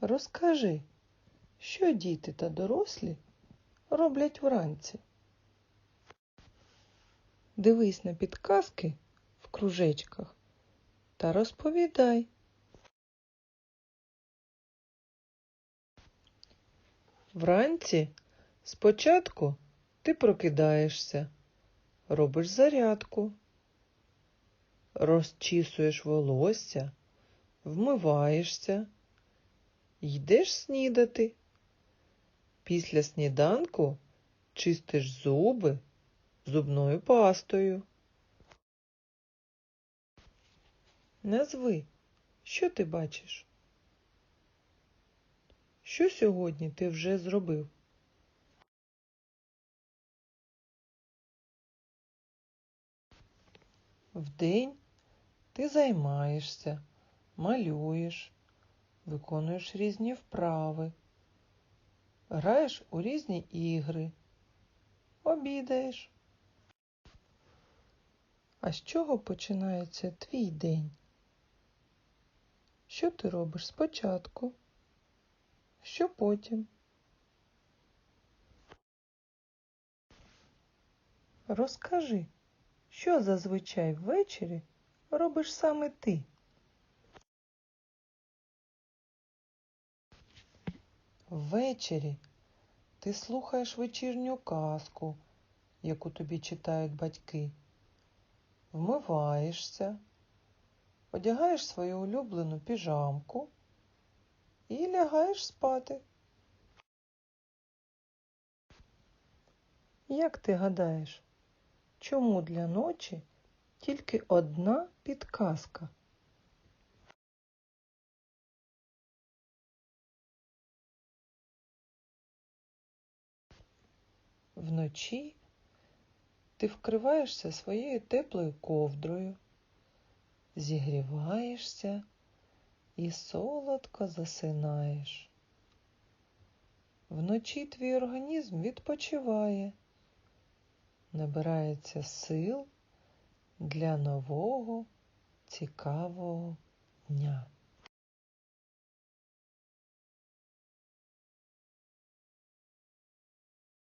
Розкажи, що діти та дорослі роблять вранці? Дивись на підказки в кружечках та розповідай. Вранці спочатку ти прокидаєшся, робиш зарядку, розчісуєш волосся, вмиваєшся, йдеш снідати. Після сніданку чистиш зуби зубною пастою. Назви, що ти бачиш? Що сьогодні ти вже зробив? Вдень ти займаєшся, малюєш, виконуєш різні вправи, граєш у різні ігри, обідаєш. А з чого починається твій день? Що ти робиш спочатку? Що потім? Розкажи, що зазвичай ввечері робиш саме ти? Ввечері ти слухаєш вечірню казку, яку тобі читають батьки, вмиваєшся, одягаєш свою улюблену піжамку і лягаєш спати. Як ти гадаєш, чому для ночі тільки одна підказка? Вночі ти вкриваєшся своєю теплою ковдрою, зігріваєшся і солодко засинаєш. Вночі твій організм відпочиває, набирається сил для нового цікавого дня.